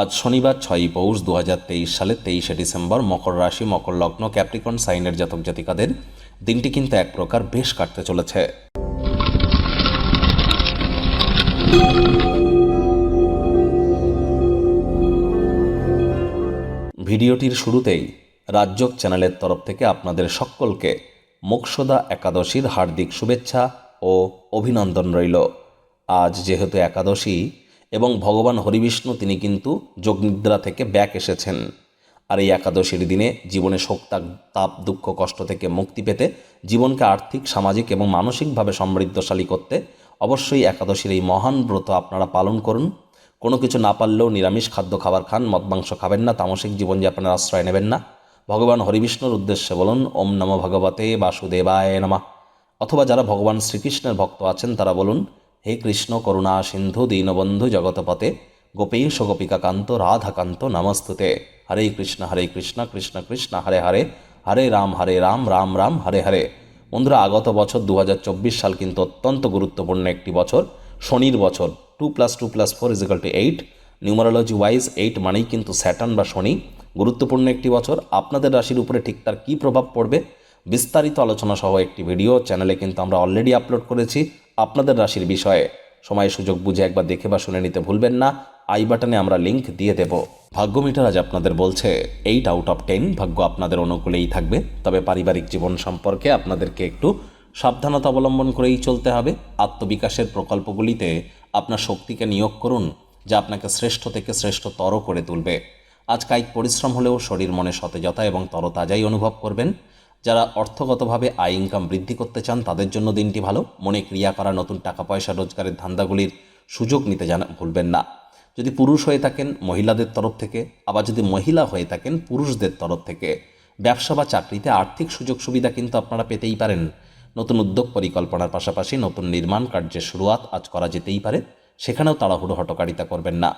আজ শনিবার ছয়ই পৌষ দু হাজার তেইশ সালের তেইশে ডিসেম্বর মকর রাশি, মকর লগ্ন, ক্যাপ্রিকন, সাইনের জাতক জাতিকাদের দিনটি কিন্তু এক প্রকার বেশ কাটতে চলেছে। ভিডিওটির শুরুতেই রাজ্যক চ্যানেলের তরফ থেকে আপনাদের সকলকে মোক্ষদা একাদশীর হার্দিক শুভেচ্ছা ও অভিনন্দন রইল। আজ যেহেতু একাদশী এবং ভগবান হরিবিষ্ণু তিনি কিন্তু যোগনিদ্রা থেকে ব্যাক এসেছেন। আর এই একাদশীর দিনে জীবনে শোক তাপ- দুঃখ, কষ্ট থেকে মুক্তি পেতে জীবনকে আর্থিক, সামাজিক এবং মানসিকভাবে সমৃদ্ধশালী করতে অবশ্যই একাদশীর এই মহান ব্রত আপনারা পালন করুন। কোনো কিছু না পারলেও নিরামিষ খাদ্য খাবার খান, মদ মাংস খাবেন না, তামসিক জীবনযাপনের আশ্রয় নেবেন না। ভগবান হরিবিষ্ণুর উদ্দেশ্যে বলুন, ওম নম ভগবতে বাসুদেবায় নমঃ। অথবা যারা ভগবান শ্রীকৃষ্ণের ভক্ত আছেন তারা বলুন হে কৃষ্ণ করুণা সিন্ধু দীনবন্ধু জগতপতে গোপীশ গোপিকাকান্ত, রাধাকান্ত নমস্তুতে। হরে কৃষ্ণ হরে কৃষ্ণ কৃষ্ণ কৃষ্ণ, হরে হরে হরে রাম হরে রাম রাম রাম, হরে হরে। বন্ধুরা, আগত বছর দু হাজার চব্বিশ সাল কিন্তু অত্যন্ত গুরুত্বপূর্ণ একটি বছর, শনির বছর। Two plus two plus four is equal two eight numerology wise eight মানেই কিন্তু স্যাটার্ন বা শনি। গুরুত্বপূর্ণ একটি বছর। আপনাদের রাশির উপরে ঠিক তার কী প্রভাব পড়বে? বিস্তারিত আলোচনা সহ একটি ভিডিও চ্যানেলে কিন্তু আমরা অলরেডি আপলোড করেছি। আপনাদের রাশির বিষয়ে। সময় সুযোগ বুঝে একবার দেখে বা শুনে নিতে ভুলবেন না। আই বাটনে আমরা লিংক দিয়ে দেব। ভাগ্য মিটার আজ আপনাদের বলছে এইট আউট অফ টেন ভাগ্য আপনাদের অনুকূলেই থাকবে। তবে পারিবারিক জীবন সম্পর্কে আপনাদেরকে একটু সাবধানতা অবলম্বন করেই চলতে হবে। আত্মবিকাশের প্রকল্পগুলিতে আপনার শক্তিকে নিয়োগ করুন, যা আপনাকে শ্রেষ্ঠ থেকে শ্রেষ্ঠতর করে তুলবে। আজ কায়িক পরিশ্রম হলেও শরীর মনে সতেজতা এবং তরতাজাই অনুভব করবেন। যারা অর্থগতভাবে আয় ইনকাম বৃদ্ধি করতে চান, তাদের জন্য দিনটি ভালো। মনে ক্রিয়া করা, নতুন টাকা পয়সা, রোজগারের ধান্দাগুলির সুযোগ নিতে জানা, ভুলবেন না। যদি পুরুষ হয়ে থাকেন, মহিলাদের তরফ থেকে, আবার যদি মহিলা হয়ে থাকেন, পুরুষদের তরফ থেকে। ব্যবসা বা চাকরিতে আর্থিক সুযোগ সুবিধা কিন্তু আপনারা পেতেই পারেন। নতুন উদ্যোগ পরিকল্পনার পাশাপাশি নতুন নির্মাণ কার্যের শুরুয়াত আজ করা যেতেই পারে। সেখানেও তাড়াহুড়ো হটকারিতা করবেন না।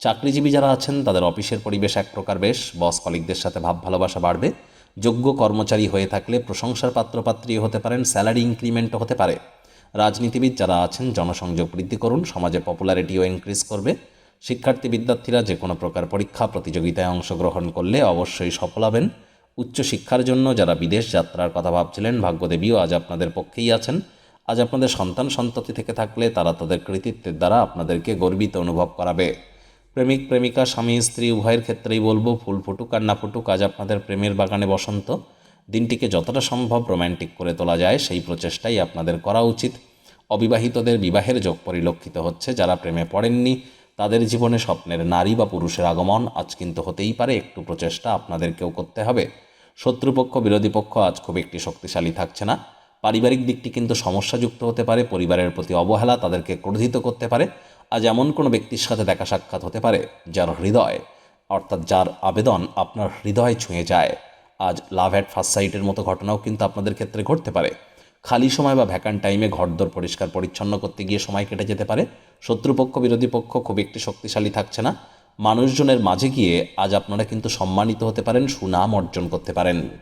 চাকরিজীবী যারা আছেন, তাদের অফিসের পরিবেশ এক প্রকার বেশ। বস কলিকদের সাথে ভাব ভালোবাসা বাড়বে। যোগ্য কর্মচারী হয়ে থাকলে প্রশংসার পাত্রপাত্রী হতে পারেন, স্যালারি ইনক্রিমেন্টও হতে পারে। রাজনীতিবিদ যারা আছেন, জনসংযোগ বৃদ্ধি করুন, সমাজে পপুলারিটিও ইনক্রিজ করবে। শিক্ষার্থী বিদ্যার্থীরা যে কোনো প্রকার পরীক্ষা, প্রতিযোগিতায় অংশগ্রহণ করলে অবশ্যই সফল হবেন। উচ্চশিক্ষার জন্য যারা বিদেশ যাত্রার কথা ভাবছিলেন, ভাগ্যদেবীও আজ আপনাদের পক্ষেই আছেন। আজ আপনাদের সন্তান সন্ততি থেকে থাকলে তারা তাদের কৃতিত্বের দ্বারা আপনাদেরকে গর্বিত অনুভব করাবে। প্রেমিক, প্রেমিকা, স্বামী, স্ত্রী, উভয়ের ক্ষেত্রেই বলব, ফুল ফুটুক আর না ফুটুক, আজ আপনাদের প্রেমের বাগানে বসন্ত। দিনটিকে যতটা সম্ভব রোম্যান্টিক করে তোলা যায়, সেই প্রচেষ্টাই আপনাদের করা উচিত। অবিবাহিতদের বিবাহের যোগ পরিলক্ষিত হচ্ছে, যারা প্রেমে পড়েননি, তাদের জীবনে স্বপ্নের নারী বা পুরুষের আগমন আজ কিন্তু হতেই পারে, একটু প্রচেষ্টা আপনাদেরকেও করতে হবে। শত্রুপক্ষ, বিরোধী পক্ষ আজ খুব একটি শক্তিশালী থাকছে না। পারিবারিক দিকটি কিন্তু সমস্যাযুক্ত হতে পারে, পরিবারের প্রতি অবহেলা তাদেরকে ক্রোধিত করতে পারে। আজ এমন কোনো ব্যক্তির সাথে দেখা সাক্ষাৎ হতে পারে যার হৃদয়, অর্থাৎ যার আবেদন আপনার হৃদয় ছুঁয়ে যায়। আজ লাভ অ্যাট ফার্স্ট সাইটের মতো ঘটনাও কিন্তু আপনাদের ক্ষেত্রে ঘটতে পারে। খালি সময় বা ভ্যাকান টাইমে ঘরদোর পরিষ্কার পরিচ্ছন্ন করতে গিয়ে সময় কেটে যেতে পারে। শত্রুপক্ষ, বিরোধী পক্ষ খুব একটি শক্তিশালী থাকছে না। মানুষজনের মাঝে গিয়ে আজ আপনারা কিন্তু সম্মানিত হতে পারেন, সুনাম অর্জন করতে পারেন।